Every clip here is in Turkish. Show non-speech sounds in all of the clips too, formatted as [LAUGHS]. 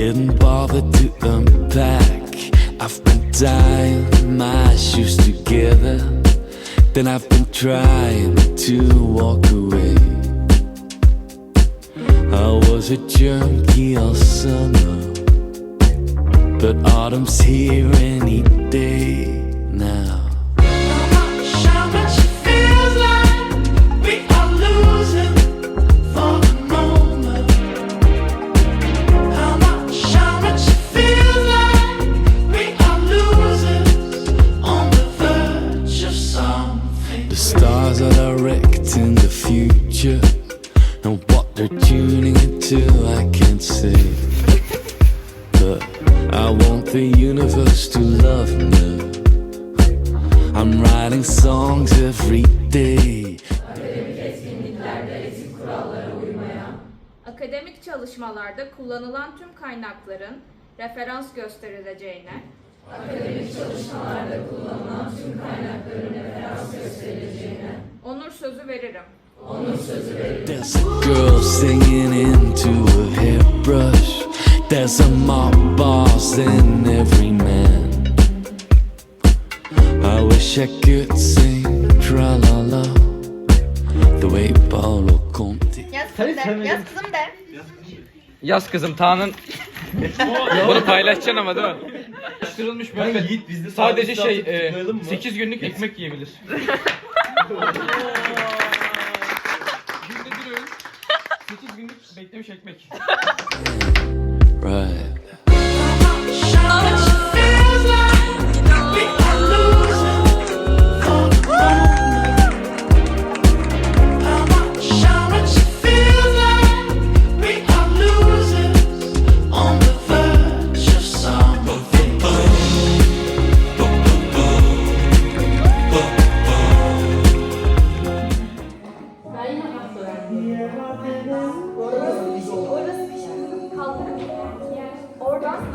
Didn't bother to unpack. I've been tying my shoes together. Then I've been trying to walk away. I was a junkie all summer. But autumn's here any day and what they're tuning into, I can't say. But I want the universe to love me. I'm writing songs every day. Akademik çalışmalarda kullanılan tüm kaynakların referans gösterileceğine, onur sözü veririm. There's a girl singing into a hairbrush. There's a mob boss in every man. I wish I could sing tra la la the way Paolo Conte. Yaz kızım de. Yaz kızım de. Yaz kızım Tan'ın bunu paylaşacaksın ama değil mi? Yapıştırılmış böyle. Yiğit biz de Sadece şey e, tıklayalım mı? 8 günlük ekmek yiyebilir. [LAUGHS] Günde bir öğün 8 günlük beklemiş ekmek. [LAUGHS]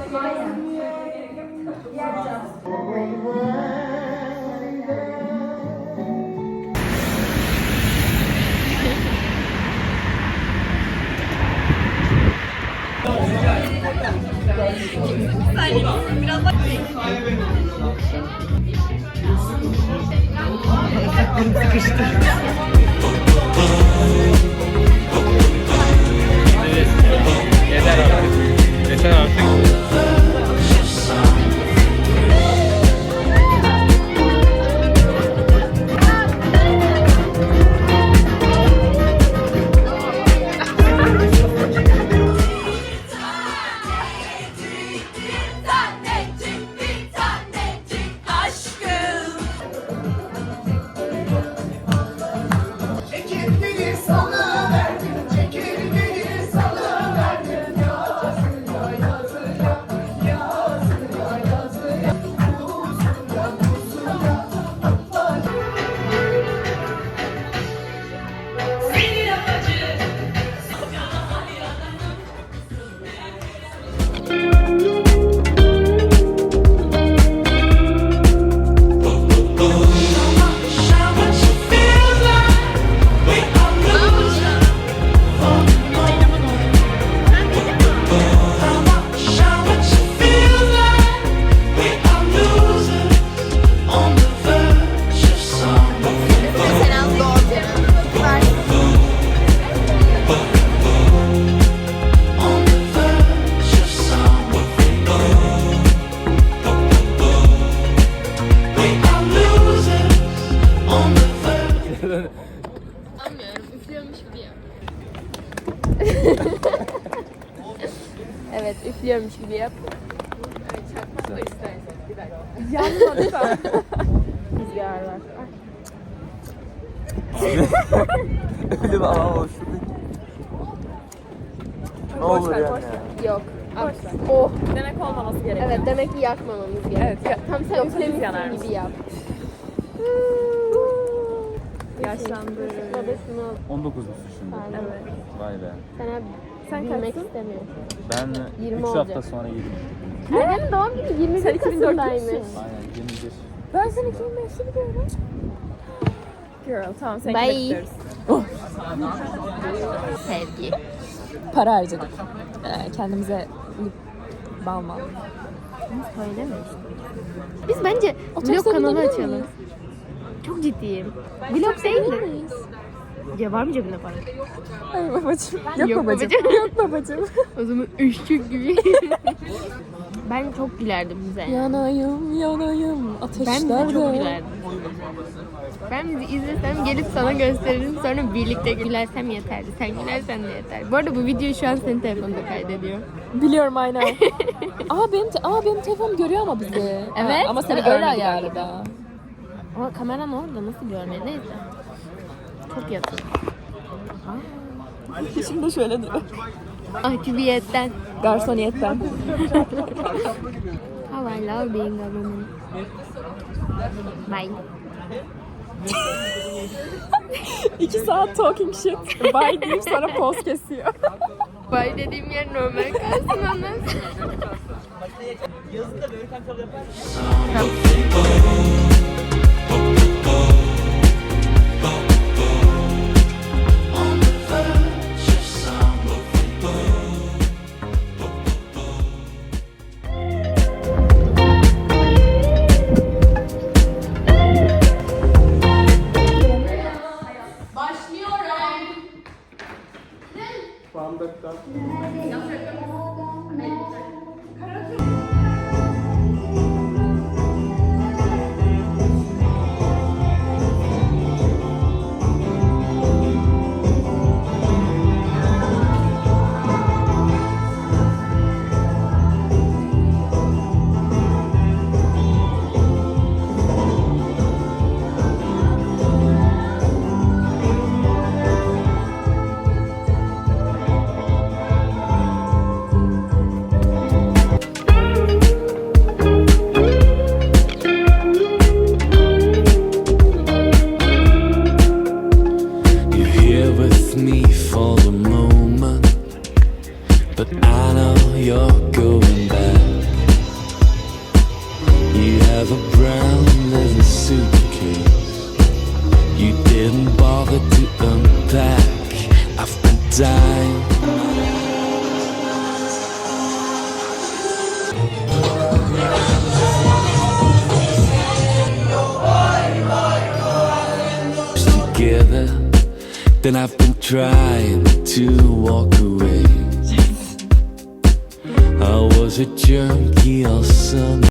Yeter Anlıyorum. Üflüyormuş gibi yap. [LAUGHS] evet üflüyormuş gibi yap. Rüzgar var. [LAUGHS] Öyle bir aa hoşladık. Ne olur yani. Yok. Oh. Demek olmaması gerekiyor. Evet demek ki yakmamamız gerekiyor. Evet, ya- Tam sen Yoksa biz üflemişsin yanarız. gibi yap. [LAUGHS] Yaşlandı. Babasını 19 musun şimdi? Evet. Vay be. Sana Sen bilmek kaçsın? istemiyorum. Ben 20 3 olacak. hafta sonra yedim. Annemin doğum günü 21 Sen 2004 Kasım'daymış. musun? Aynen 21. Ben seni 2005'te biliyorum. Girl tamam seni Bye. bekliyoruz. Sevgi. Para harcadık. Ee, kendimize lip Bal mal. Söyleme işte. Biz bence Otobüse vlog kanalı binebilir açalım. Çok ciddiyim. Vlog değil de. Ya var mı cebinde para? Hayır babacığım. Yok, Yok babacığım. babacığım. Yok babacığım. [LAUGHS] O zaman üçlük gibi. [LAUGHS] ben çok gülerdim bize. yanayım yanayım Ben ateşlerde. bize çok gülerdim. Ben bizi izlesem gelip sana gösteririm sonra birlikte gülersem yeterdi. Sen gülersen de yeter. Bu arada bu videoyu şu an senin telefonunda kaydediyor. Biliyorum aynen. [LAUGHS] aa benim te- aa benim telefonum görüyor ama bizi. Evet, Ha, ama seni öyle ayarladı. Ama kameran orada nasıl görmüyor neyse. Çok yakın. Şimdi şöyle duruyor. Aktiviyetten. Garsoniyetten. [LAUGHS] How I love being a woman. Bye. [LAUGHS] İki saat talking shit. Bye deyip sonra poz kesiyor. [LAUGHS] Bye dediğim yer normal kalsın ondan On A brown leather suitcase. You didn't bother to unpack. I've been dying. together. Then I've been trying to walk away. I was a junkie all summer.